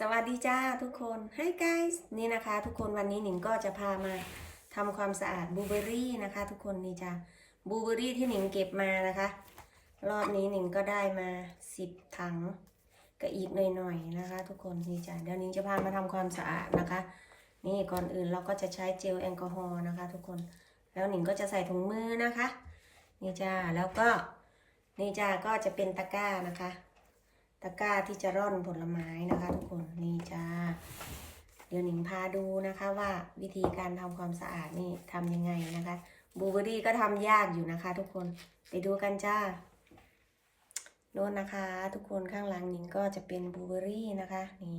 สวัสดีจ้าทุกคน Hi guys นี่นะคะทุกคนวันนี้หนิงก็จะพามาทำความสะอาดบลูเบอรี่นะคะ ทุกคนนี่จ้าบลูเบอรี่ที่หนิงเก็บมานะคะ รอบนี้หนิงก็ได้มาสิบถังก็อีกหน่อยๆนะคะ ทุกคนนี่จ้าเดี๋ยวหนิงจะพามาทำความสะอาดนะคะ นี่ก่อนอื่นเราก็จะใช้เจลแอลกอฮอล์นะคะ ทุกคน แล้วหนิงก็จะใส่ถุงมือนะคะ นี่จ้าแล้วก็นี่จ้าก็จะเป็นตะกร้านะคะ ตะกร้าที่จะร่อนผลไม้นะคะ ทุกคนนี่จ้าเดี๋ยวหนิงพาดูนะคะว่าวิธีการทำความสะอาดนี่ทำยังไงนะคะบูเบอรี่ก็ทำยากอยู่นะคะ ทุกคนไปดูกันจ้าโน่นนะคะ ทุกคนข้างหลังหนิงก็จะเป็นบูเบอรี่นะคะนี่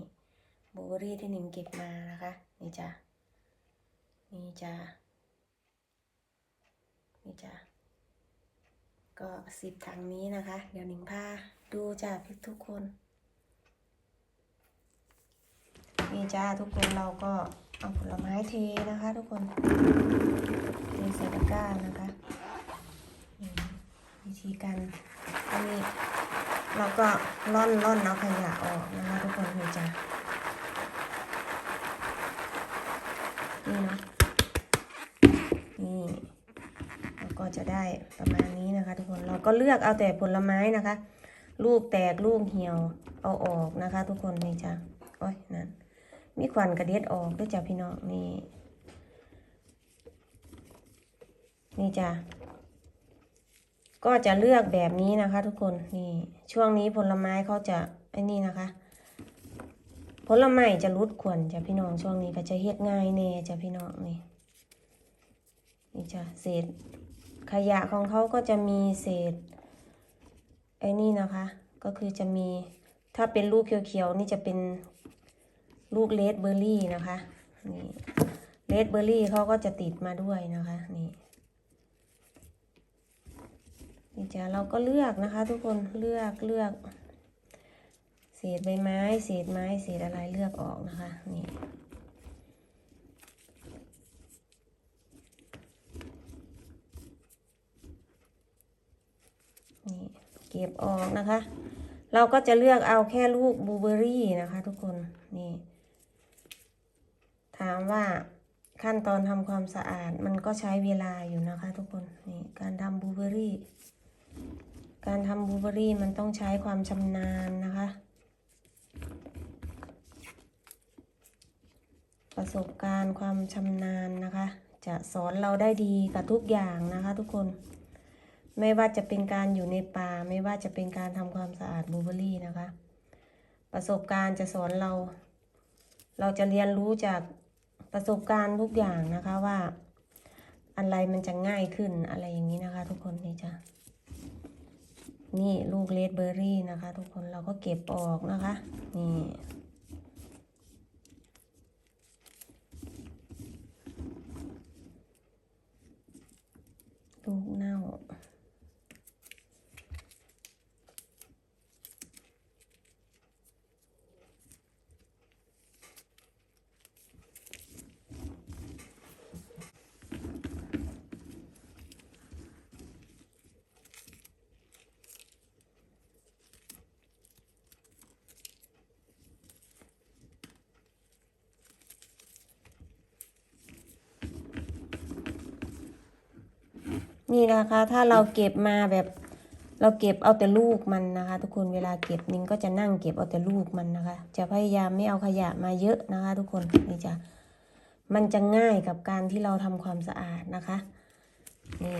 บูเบอรี่ที่หนิงเก็บมานะคะนี่จ้านี่จ้านี่จ้าก็สิบถังนี้นะคะ เดี๋ยวหนิงพา ดูจ้าพี่ทุกคน นี่จ้าทุกคนเราก็เอาผลไม้เทนะคะ ทุกคนเทใส่ตะกร้านะคะวิธีการอันนี้เราก็ร่อนร่อนเอาขยะออกนะคะทุกคนนี่จ้านี่เนาะนี่แล้วก็จะได้ประมาณนี้นะคะ ทุกคนเราก็เลือกเอาแต่ผลไม้นะคะ ลูกแตกลูกเหี่ยว เอาออกนะคะ ทุกคนนี่จ้ะโอ้ยนั่นมีควันกระเด็ดออกด้วยจ้ะพี่น้องนี่ นี่จ้ะก็จะเลือกแบบนี้นะคะ ทุกคนนี่ช่วงนี้ผลไม้เขาจะไอ้นี่นะคะ ผลไม้จะรุดขวนจ้ะพี่น้องช่วงนี้ก็จะเฮ็ดง่ายแน่จ้ะพี่น้องนี่นี่จ้ะเศษขยะของเขาก็จะมีเศษ ไอ้นี่นะคะ ก็คือจะมีถ้าเป็นลูกเขียวๆนี่จะเป็นลูกเลดเบอร์รี่นะคะนี่เลดเบอร์รี่เขาก็จะติดมาด้วยนะคะนี่นี่จะเราก็เลือกนะคะ ทุกคนเลือกเลือก เศษใบไม้ เศษไม้เศษอะไรเลือกออกนะคะนี่ เก็บออกนะคะ เราก็จะเลือกเอาแค่ลูกบลูเบอรี่นะคะ ทุกคนนี่ถามว่าขั้นตอนทำความสะอาดมันก็ใช้เวลาอยู่นะคะ ทุกคนนี่การทำบลูเบอรี่ การทำบลูเบอรี่มันต้องใช้ความชำนาญนะคะ ประสบการณ์ความชำนาญนะคะ จะสอนเราได้ดีกับทุกอย่างนะคะ ทุกคน ไม่ว่าจะเป็นการอยู่ในป่า ไม่ว่าจะเป็นการทำความสะอาดบลูเบอรี่นะคะ ประสบการณ์จะสอนเรา เราจะเรียนรู้จากประสบการณ์ทุกอย่างนะคะว่า อะไรมันจะง่ายขึ้นอะไรอย่างนี้นะคะ ทุกคนนี่จ้ะนี่ลูกเลดเบอร์รี่นะคะ ทุกคนเราก็เก็บออกนะคะ นี่ลูกเน่า นี่นะคะ ถ้าเราเก็บมาแบบเราเก็บเอาแต่ลูกมันนะคะ ทุกคนเวลาเก็บนิ้งก็จะนั่งเก็บเอาแต่ลูกมันนะคะ จะพยายามไม่เอาขยะมาเยอะนะคะ ทุกคนนี่จะมันจะง่ายกับการที่เราทำความสะอาดนะคะนี่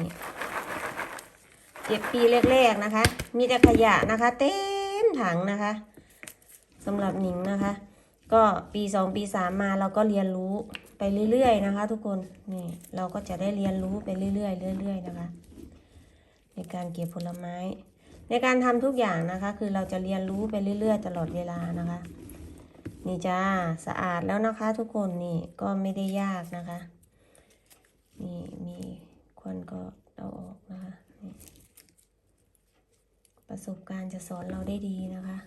เก็บปีแรกๆนะคะ มีแต่ขยะนะคะ เต็มถังนะคะสำหรับหนิงนะคะ ก็ปีสองปีสามมาเราก็เรียนรู้ เรื่อยๆนะคะ ทุกคนนี่เราก็จะได้เรียนรู้ไปเรื่อยๆเรื่อย ๆ นะคะ ในการเก็บผลไม้ ในการทำทุกอย่างนะคะ คือเราจะเรียนรู้ไปเรื่อย ๆ ตลอดเวลานะคะ นี่จ้าสะอาดแล้วนะคะ ทุกคนนี่ก็ไม่ได้ยากนะคะนี่มีควันก็เอาออกนะคะประสบการณ์จะสอนเราได้ดีนะคะ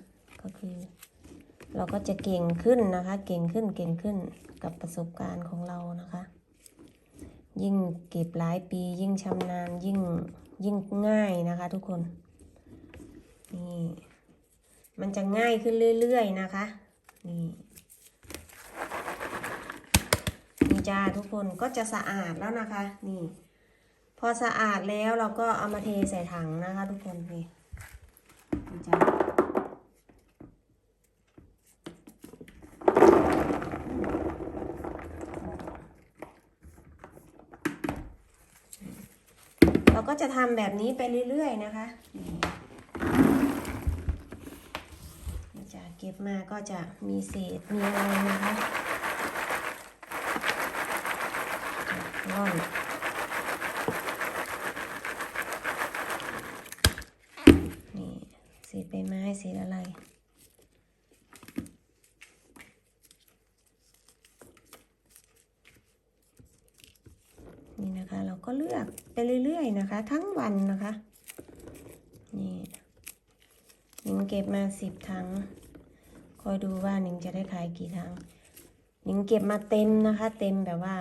เราก็จะเก่งขึ้นนะคะ เก่งขึ้นเก่งขึ้นกับประสบการณ์ของเรานะคะ ยิ่งเก็บหลายปียิ่งชำนาญยิ่งยิ่งง่ายนะคะทุกคนนี่มันจะง่ายขึ้นเรื่อยๆนะคะนี่นี่จ้าทุกคนก็จะสะอาดแล้วนะคะ นี่ พอสะอาดแล้วเราก็เอามาเทใส่ถังนะคะ ทุกคนนี่นี่จ้า ก็จะทำแบบนี้ไปเรื่อยๆนะคะนี่จะเก็บมาก็จะมีเศษมีอะไรนะคะร่อนเศษใบไม้เศษอะไร นี่นะคะ เราก็เลือกไปเรื่อยๆ นะคะ ทั้งวันนะคะนี่หนิงเก็บมาสิบถังคอยดูว่าหนิงจะได้ขายกี่ถังหนิงเก็บมาเต็มนะคะ เต็มแบบว่า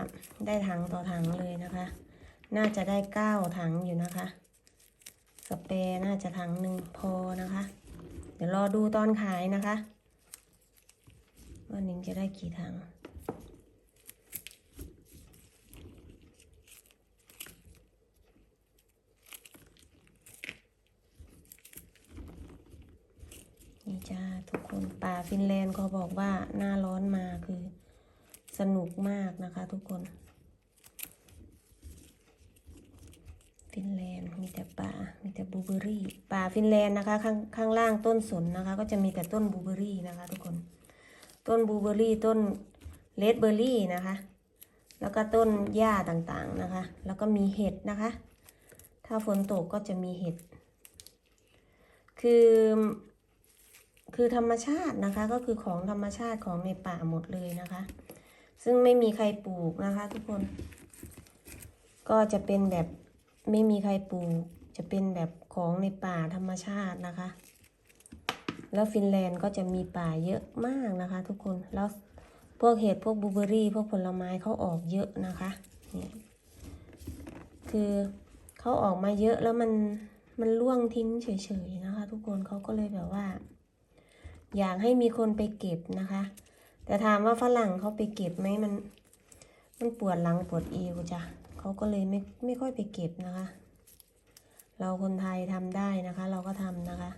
ได้ถังต่อถังเลยนะคะ น่าจะได้เก้าถังอยู่นะคะสเปรย์น่าจะถังหนึ่งพอนะคะ เดี๋ยวรอดูตอนขายนะคะ ว่าหนิงจะได้กี่ถัง นี่จ้าทุกคนป่าฟินแลนด์เขาบอกว่าหน้าร้อนมาคือสนุกมากนะคะทุกคน ฟินแลนด์มีแต่ป่ามีแต่บูเบอรี่ ป่าฟินแลนด์นะคะข้างข้างล่างต้นสนนะคะ ก็จะมีแต่ต้นบูเบอรี่นะคะ ทุกคน ต้นบูเบอรี่ต้นเลดเบอร์รี่นะคะ แล้วก็ต้นหญ้าต่างๆนะคะ แล้วก็มีเห็ดนะคะ ถ้าฝนตกก็จะมีเห็ด คือ คือธรรมชาตินะคะ ก็คือของธรรมชาติของในป่าหมดเลยนะคะ ซึ่งไม่มีใครปลูกนะคะ ทุกคน ก็จะเป็นแบบไม่มีใครปลูก จะเป็นแบบของในป่าธรรมชาตินะคะ แล้วฟินแลนด์ก็จะมีป่าเยอะมากนะคะ ทุกคนแล้วพวกเห็ดพวกบูเบอร์รี่พวกผลไม้เขาออกเยอะนะคะนี่คือเขาออกมาเยอะแล้วมันมันร่วงทิ้งเฉยๆนะคะ ทุกคนเขาก็เลยแบบว่า อยากให้มีคนไปเก็บนะคะ แต่ถามว่าฝรั่งเขาไปเก็บไหมมัน มันปวดหลังปวดเอวจ้ะเขาก็เลยไม่ไม่ค่อยไปเก็บนะคะ เราคนไทยทำได้นะคะ เราก็ทำนะคะ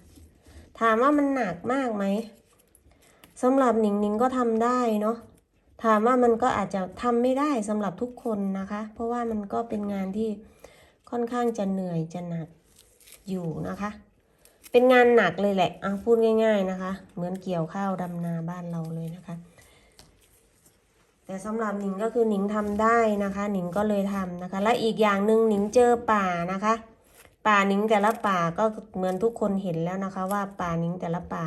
ถามว่ามันหนักมากไหมสำหรับหนิงหนิงก็ทำได้เนาะถามว่ามันก็อาจจะทำไม่ได้สำหรับทุกคนนะคะ เพราะว่ามันก็เป็นงานที่ค่อนข้างจะเหนื่อยจะหนักอยู่นะคะ เป็นงานหนักเลยแหละเอาพูดง่าย ๆนะคะ เหมือนเกี่ยวข้าวดำนาบ้านเราเลยนะคะ แต่สำหรับหนิงก็คือหนิงทำได้นะคะ หนิงก็เลยทำนะคะ และอีกอย่างหนึ่งหนิงเจอป่านะคะ ป่าหนิงแต่ละป่าก็เหมือนทุกคนเห็นแล้วนะคะ ว่าป่าหนิงแต่ละป่า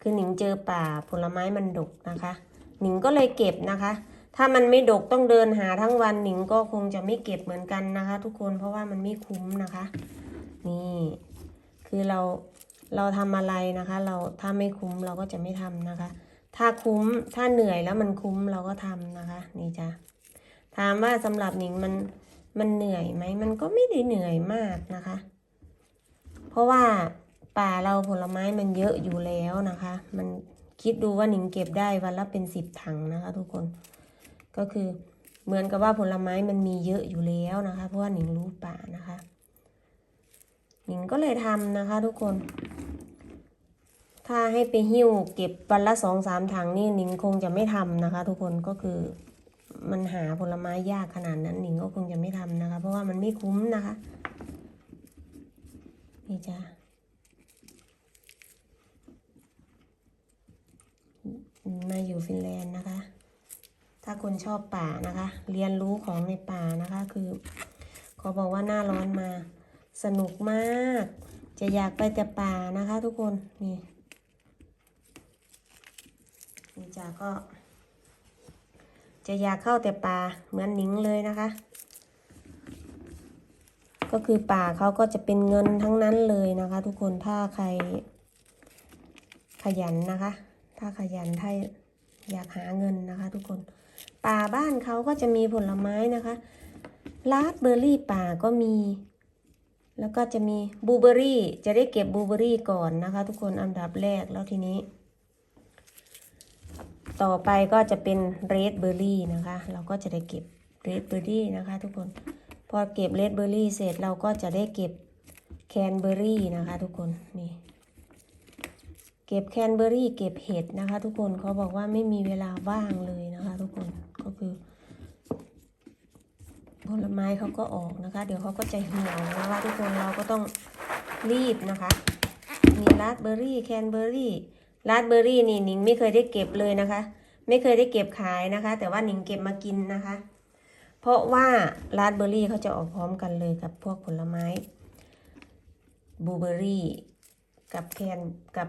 คือหนิงเจอป่าผลไม้มันดกนะคะ หนิงก็เลยเก็บนะคะถ้ามันไม่ดกต้องเดินหาทั้งวันหนิงก็คงจะไม่เก็บเหมือนกันนะคะ ทุกคนเพราะว่ามันไม่คุ้มนะคะ นี่ คือเราเราทำอะไรนะคะ เราถ้าไม่คุ้มเราก็จะไม่ทำนะคะ ถ้าคุ้มถ้าเหนื่อยแล้วมันคุ้มเราก็ทำนะคะ นี่จ้ะถามว่าสำหรับหนิงมันมันเหนื่อยไหมมันก็ไม่ได้เหนื่อยมากนะคะ เพราะว่าป่าเราผลไม้มันเยอะอยู่แล้วนะคะ มันคิดดูว่าหนิงเก็บได้วันละเป็นสิบถังนะคะ ทุกคนก็คือเหมือนกับว่าผลไม้มันมีเยอะอยู่แล้วนะคะ เพราะว่าหนิงรู้ป่านะคะ หนิงก็เลยทำนะคะทุกคน ถ้าให้ไปหิ้วเก็บวันละสองสามถังนี่หนิงคงจะไม่ทำนะคะ ทุกคนก็คือมันหาผลไม้ยากขนาดนั้นหนิงก็คงจะไม่ทำนะคะ เพราะว่ามันไม่คุ้มนะคะ นี่จ้ามาอยู่ฟินแลนด์นะคะ ถ้าคนชอบป่านะคะ เรียนรู้ของในป่านะคะ คือขาบอกว่าหน้าร้อนมา สนุกมาก จะอยากไปแต่ป่านะคะทุกคน นี่นี่จ้าก็ จะอยากเข้าแต่ป่าเหมือนหนิงเลยนะคะ ก็คือป่าเขาก็จะเป็นเงินทั้งนั้นเลยนะคะ ทุกคนถ้าใคร ขยันนะคะ ถ้าขยันถ้าอยากหาเงินนะคะ ทุกคน ป่าบ้านเขาก็จะมีผลไม้นะคะลาสเบอร์รี่ป่าก็มี แล้วก็จะมีบูเบอรี่จะได้เก็บบูเบอรี่ก่อนนะคะ ทุกคนอันดับแรกแล้วทีนี้ ต่อไปก็จะเป็นเรดเบอร์รี่นะคะ เราก็จะได้เก็บเรดเบอร์รี่นะคะ ทุกคนพอเก็บเรดเบอร์รี่เสร็จเราก็จะได้เก็บแคนเบอร์รี่นะคะ ทุกคนนี่เก็บแคนเบอร์รี่เก็บเห็ดนะคะ ทุกคนเขาบอกว่าไม่มีเวลาว่างเลยนะคะ ทุกคนก็คือ ผลไม้เขาก็ออกนะคะ เดี๋ยวเขาก็จะเหี่ยวนะคะทุกคนเราก็ต้องรีบนะคะ มีราสเบอร์รี่แคนเบอร์รี่ราสเบอร์รี่นี่หนิงไม่เคยได้เก็บเลยนะคะ ไม่เคยได้เก็บขายนะคะ แต่ว่าหนิงเก็บมากินนะคะ เพราะว่าราสเบอร์รี่เขาจะออกพร้อมกันเลยกับพวกผลไม้บลูเบอร์รี่กับแคนกับ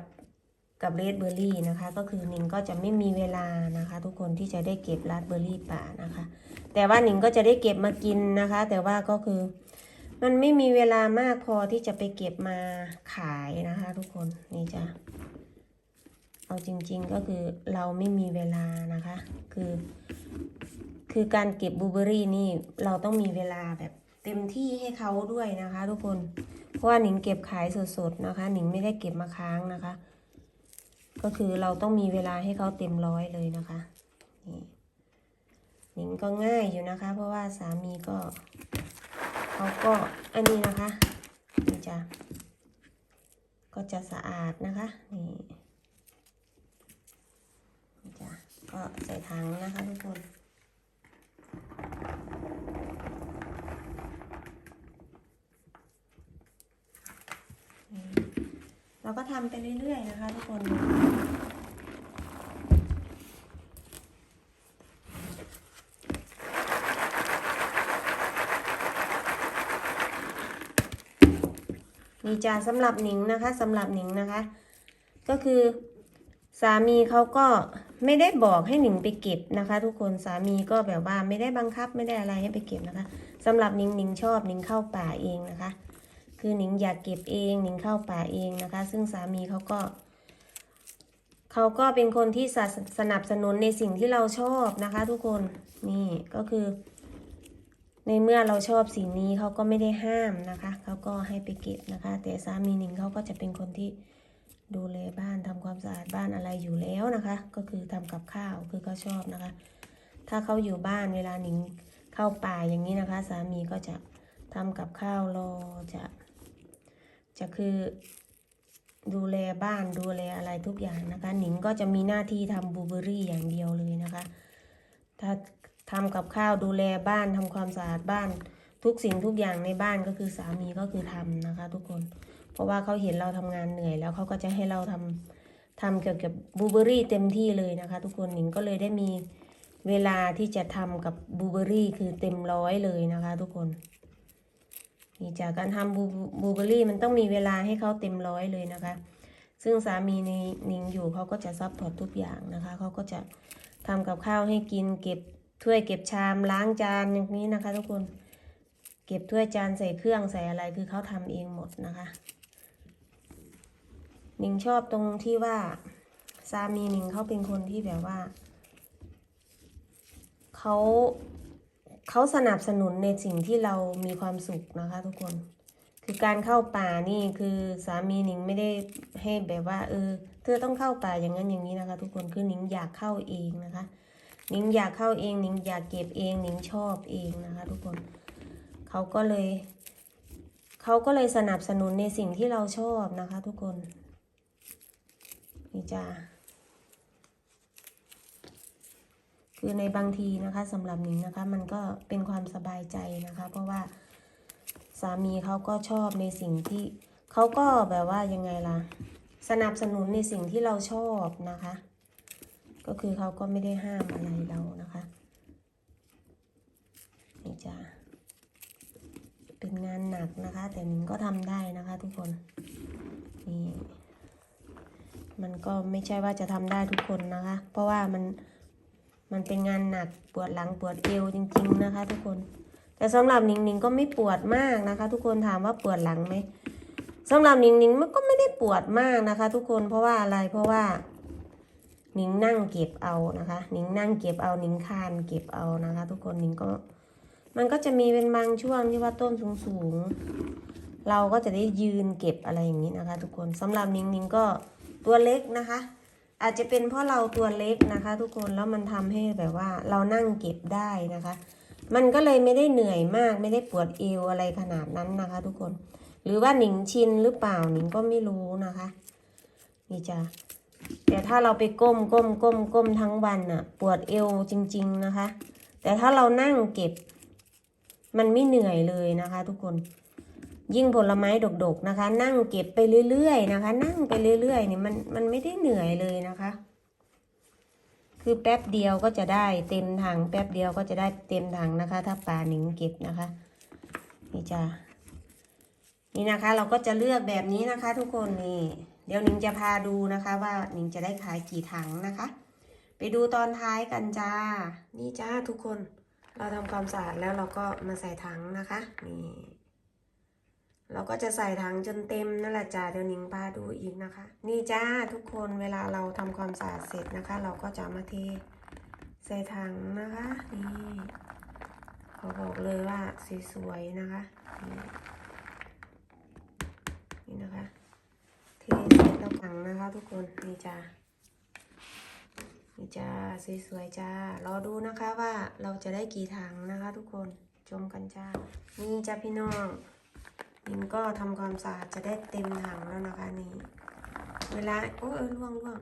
กับเรดเบอร์รี่นะคะ ก็คือหนิงก็จะไม่มีเวลานะคะ ทุกคนที่จะได้เก็บราสเบอร์รี่ป่านะคะ แต่ว่าหนิงก็จะได้เก็บมากินนะคะ แต่ว่าก็คือมันไม่มีเวลามากพอที่จะไปเก็บมาขายนะคะ ทุกคนนี่จ้ะเอาจริง ๆก็คือเราไม่มีเวลานะคะ คือ คือการเก็บบลูเบอร์รี่นี่เราต้องมีเวลาแบบเต็มที่ให้เขาด้วยนะคะ ทุกคนเพราะว่าหนิงเก็บขายสดๆนะคะ หนิงไม่ได้เก็บมาค้างนะคะ ก็คือเราต้องมีเวลาให้เขาเต็มร้อยเลยนะคะนี่หนิงก็ง่ายอยู่นะคะ เพราะว่าสามีก็เขาก็อันนี้นะคะนี่จ้ะก็จะสะอาดนะคะนี่นี่จ้ะก็ใส่ถังนะคะทุกคน เราก็ทำไปเรื่อยๆนะคะทุกคนนี่จ้าสำหรับหนิงนะคะสำหรับหนิงนะคะ ก็คือสามีเขาก็ไม่ได้บอกให้หนิงไปเก็บนะคะ ทุกคนสามีก็แบบว่าไม่ได้บังคับไม่ได้อะไรให้ไปเก็บนะคะสำหรับหนิงหนิงชอบหนิงเข้าป่าเองนะคะ คือหนิงอยากเก็บเองหนิงเข้าป่าเองนะคะ ซึ่งสามีเขาก็เขาก็เป็นคนที่สสนับสนุนในสิ่งที่เราชอบนะคะทุกคนนี่ก็คือ ในเมื่อเราชอบสิ่งนี้เขาก็ไม่ได้ห้ามนะคะเขาก็ให้ไปเก็บนะคะ แต่สามีหนิงเขาก็จะเป็นคนที่ดูแลบ้านทำความสะอาดบ้านอะไรอยู่แล้วนะคะ ก็คือทำกับข้าวคือเขาชอบนะคะ ถ้าเขาอยู่บ้านเวลาหนิงเข้าป่าอย่างนี้นะคะ สามีก็จะทำกับข้าวรอจะ จะคือดูแลบ้านดูแลอะไรทุกอย่างนะคะ หนิงก็จะมีหน้าที่ทำบูเบอรี่อย่างเดียวเลยนะคะ ถ้าทำกับข้าวดูแลบ้านทำความสะอาดบ้าน ทุกสิ่งทุกอย่างในบ้านก็คือสามีก็คือทำนะคะ ทุกคน เพราะว่าเขาเห็นเราทำงานเหนื่อยแล้วเขาก็จะให้เราทำทำเกี่ยวกับบูเบอรี่เต็มที่เลยนะคะ ทุกคนหนิงก็เลยได้มีเวลาที่จะทำกับบูเบอรี่คือเต็มร้อยเลยนะคะ ทุกคน นี่จากการทำบูบูเบอรี่มันต้องมีเวลาให้เขาเต็มร้อยเลยนะคะ ซึ่งสามีในนิงอยู่เขาก็จะซัพพอร์ตทุกอย่างนะคะเขาก็จะทำกับข้าวให้กินเก็บถ้วยเก็บชามล้างจานอย่างนี้นะคะ ทุกคนเก็บถ้วยจานใส่เครื่องใส่อะไรคือเขาทำเองหมดนะคะนิงชอบตรงที่ว่าสามีนิงเขาเป็นคนที่แบบว่าเขา เขาสนับสนุนในสิ่งที่เรามีความสุขนะคะทุกคน คือการเข้าป่านี่คือสามีหนิงไม่ได้ให้แบบว่า เออ เธอต้องเข้าป่าอย่างนั้นอย่างนี้นะคะ ทุกคนคือหนิงอยากเข้าเองนะคะหนิงอยากเข้าเองหนิงอยากเก็บเองหนิงชอบเองนะคะ ทุกคนเขาก็เลยเขาก็เลยสนับสนุนในสิ่งที่เราชอบนะคะ ทุกคนนี่จ้า คือในบางทีนะคะสำหรับหนิงนะคะ มันก็เป็นความสบายใจนะคะ เพราะว่าสามีเขาก็ชอบในสิ่งที่เขาก็แบบว่ายังไงล่ะ สนับสนุนในสิ่งที่เราชอบนะคะ ก็คือเขาก็ไม่ได้ห้ามอะไรเรานะคะนี่จ้าเป็นงานหนักนะคะ แต่หนิงก็ทำได้นะคะ ทุกคนนี่มันก็ไม่ใช่ว่าจะทำได้ทุกคนนะคะ เพราะว่ามัน มันเป็นงานหนักปวดหลังปวดเอวจริง ๆ นะคะ ทุกคน แต่สำหรับนิงนิงก็ไม่ปวดมากนะคะ ทุกคนถามว่าปวดหลังไหมสำหรับนิงนิงมันก็ไม่ได้ปวดมากนะคะ ทุกคนเพราะว่าอะไรเพราะว่านิงนั่งเก็บเอานะคะนิงนั่งเก็บเอานิงคานเก็บเอานะคะ ทุกคนนิงก็ มันก็จะมีเป็นบางช่วงที่ว่าต้นสูงๆเราก็จะได้ยืนเก็บอะไรอย่างนี้นะคะ ทุกคนสำหรับนิงนิงก็ตัวเล็กนะคะ อาจจะเป็นเพราะเราตัวเล็กนะคะ ทุกคนแล้วมันทำให้แบบว่าเรานั่งเก็บได้นะคะ มันก็เลยไม่ได้เหนื่อยมากไม่ได้ปวดเอวอะไรขนาดนั้นนะคะ ทุกคน หรือว่าหนิงชินหรือเปล่าหนิงก็ไม่รู้นะคะ นี่จ้ะแต่ถ้าเราไปก้มก้มก้มก้มทั้งวันน่ะปวดเอวจริง ๆนะคะ แต่ถ้าเรานั่งเก็บ มันไม่เหนื่อยเลยนะคะ ทุกคน ยิ่งผลไม้ดกๆนะคะ นั่งเก็บไปเรื่อยๆนะคะ นั่งไปเรื่อยๆเนี่ยมันมันไม่ได้เหนื่อยเลยนะคะ คือแป๊บเดียวก็จะได้เต็มถังแป๊บเดียวก็จะได้เต็มถังนะคะ ถ้าปลาหนิงเก็บนะคะ นี่จ้ะนี่นะคะ เราก็จะเลือกแบบนี้นะคะ ทุกคนนี่เดี๋ยวหนิงจะพาดูนะคะว่าหนิงจะได้ขายกี่ถังนะคะ ไปดูตอนท้ายกันจ้า นี่จ้าทุกคน เราทำความสะอาดแล้วเราก็มาใส่ถังนะคะ นี่ เราก็จะใส่ถังจนเต็มนั่นแหละจ้าเดี๋ยวนิงพาดูอีกนะคะ นี่จ้าทุกคนเวลาเราทำความสะอาดเสร็จนะคะ เราก็จะมาเทใส่ถังนะคะนี่ขอบอกเลยว่าสวยๆนะคะนี่นี่นะคะเทเสร็จแล้วถังนะคะ ทุกคนนี่จ้านี่จ้าสวยๆจ้ารอดูนะคะว่าเราจะได้กี่ถังนะคะ ทุกคนชมกันจ้านี่จ้าพี่น้อง นิงก็ทำความสะอาดจะได้เต็มถังแล้วนะคะนี่ เวลาโอ้เออล่วงล่วง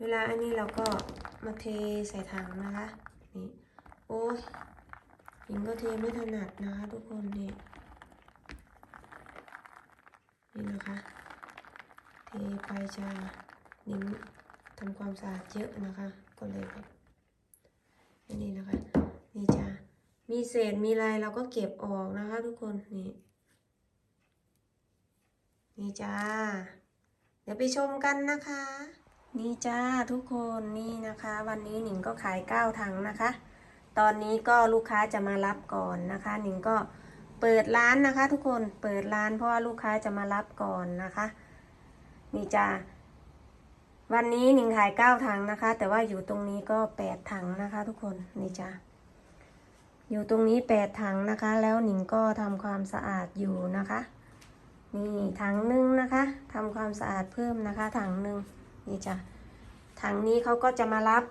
เวลาอันนี้เราก็มาเทใส่ถังนะคะนี่โอ้ยนิงก็เทไม่ถนัดนะคะทุกคนนี่นี่นะคะ เทไปจ้านิงทำความสะอาดเยอะนะคะ ก็เลยแบบนนี้นะคะ นี่จ้ามีเศษมีอะไรเราก็เก็บออกนะคะทุกคนนี่ นี่จ้า เดี๋ยวไปชมกันนะคะ นี่จ้าทุกคนนี่นะคะ วันนี้หนิงก็ขายเก้าถังนะคะ ตอนนี้ก็ลูกค้าจะมารับก่อนนะคะ หนิงก็เปิดร้านนะคะ ทุกคนเปิดร้านเพราะว่าลูกค้าจะมารับก่อนนะคะ นี่จ้าวันนี้หนิงขายเก้าถังนะคะ แต่ว่าอยู่ตรงนี้ก็แปดถังนะคะ ทุกคนนี่จ้ะอยู่ตรงนี้แปดถังนะคะ แล้วหนิงก็ทำความสะอาดอยู่นะคะ นี่ถังหนึ่งนะคะทำความสะอาดเพิ่มนะคะ ถังหนึ่งนี่จ้ะถังนี้เขาก็จะมารับ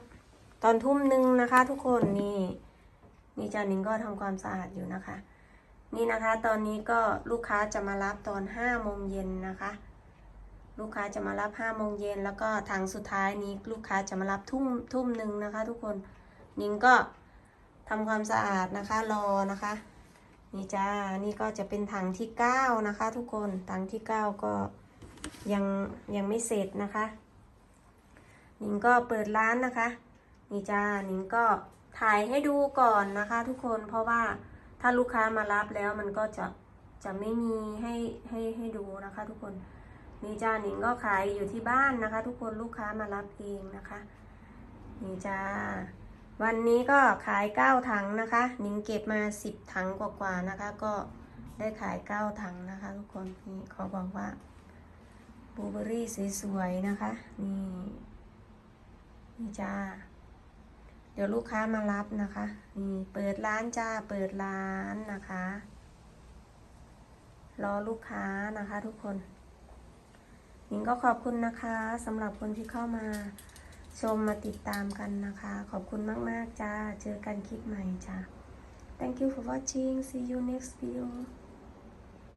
ตอนทุ่มหนึ่งนะคะ ทุกคนนี่นี่จ้ะนิงก็ทำความสะอาดอยู่นะคะ นี่นะคะ ตอนนี้ก็ลูกค้าจะมารับตอนห้าโมงเย็นนะคะ ลูกค้าจะมารับห้าโมงเย็นแล้วก็ถังสุดท้ายนี้ลูกค้าจะมารับทุ่มทุ่มหนึ่งนะคะ ทุกคนนิงก็ทำความสะอาดนะคะรอนะคะ นี่จ้า นี่ก็จะเป็นถังที่เก้านะคะ ทุกคน ถังที่เก้าก็ยังยังไม่เสร็จนะคะนิงก็เปิดร้านนะคะ นี่จ้านิงก็ถ่ายให้ดูก่อนนะคะ ทุกคน เพราะว่าถ้าลูกค้ามารับแล้วมันก็จะจะไม่มีให้ให้ให้ดูนะคะ ทุกคน นี่จ้าหนิงก็ขายอยู่ที่บ้านนะคะ ทุกคนลูกค้ามารับเองนะคะ นี่จ้า วันนี้ก็ขายเก้าถังนะคะหนิงเก็บมาสิบถังกว่าๆนะคะ ก็ได้ขายเก้าถังนะคะทุกคนนี่ขาบอกว่าบลูเบอรี่สวยๆนะคะ นี่ นี่จ้า เดี๋ยวลูกค้ามารับนะคะ นี่เปิดร้านจ้า เปิดร้านนะคะ รอลูกค้านะคะทุกคนหญิงก็ขอบคุณนะคะสำหรับคนที่เข้ามา ชมมาติดตามกันนะคะ ขอบคุณมาก ๆ จ้า เจอกันคลิปใหม่จ้า Thank you for watching see you next video